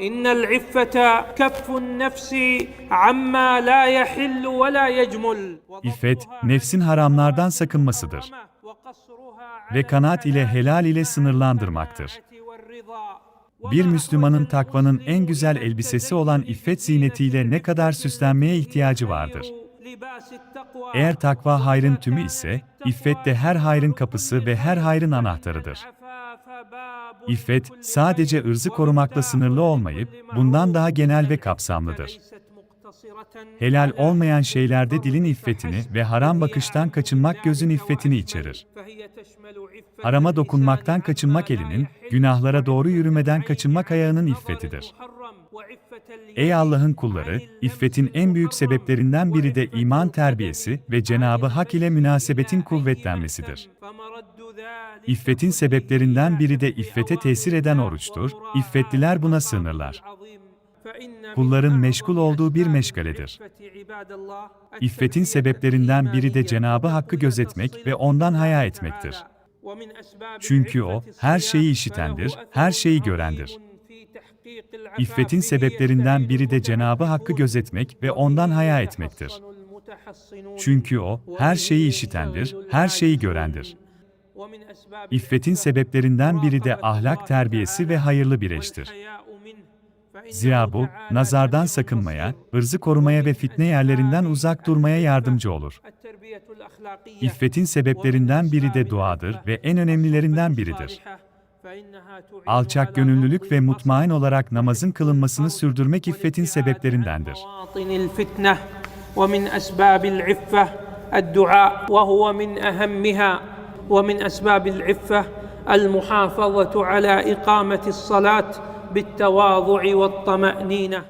إن العفة كف النفس عما لا يحل ولا يجمل İffet, nefsin haramlardan sakınmasıdır ve kanaat ile helal ile sınırlandırmaktır. Bir Müslümanın takvanın en güzel elbisesi olan iffet zinetiyle ne kadar süslenmeye ihtiyacı vardır. Eğer takva hayrın tümü ise, iffet de her hayrın kapısı ve her hayrın anahtarıdır. İffet, sadece ırzı korumakla sınırlı olmayıp, bundan daha genel ve kapsamlıdır. Helal olmayan şeylerde dilin iffetini ve haram bakıştan kaçınmak gözün iffetini içerir. Harama dokunmaktan kaçınmak elinin, günahlara doğru yürümeden kaçınmak ayağının iffetidir. Ey Allah'ın kulları, iffetin en büyük sebeplerinden biri de iman terbiyesi ve Cenabı Hak ile münasebetin kuvvetlenmesidir. İffetin sebeplerinden biri de iffete tesir eden oruçtur. İffetliler buna sığınırlar. Kulların meşgul olduğu bir meşgaledir. İffetin sebeplerinden biri de Cenabı Hakk'ı gözetmek ve ondan haya etmektir. Çünkü o, her şeyi işitendir, her şeyi görendir. İffetin sebeplerinden biri de Cenabı Hakk'ı gözetmek ve ondan haya etmektir. Çünkü o, her şeyi işitendir, her şeyi görendir. İffetin sebeplerinden biri de ahlak terbiyesi ve hayırlı bir eştir. Zira bu, nazardan sakınmaya, ırzı korumaya ve fitne yerlerinden uzak durmaya yardımcı olur. İffetin sebeplerinden biri de duadır ve en önemlilerinden biridir. Alçak gönüllülük ve mutmain olarak namazın kılınmasını sürdürmek iffetin sebeplerindendir. مواطن الفتنة ومن أسباب العفة الدعاء وهو من أهمها ومن أسباب العفة المحافظة على إقامة الصلاة بالتواضع والطمأنينة.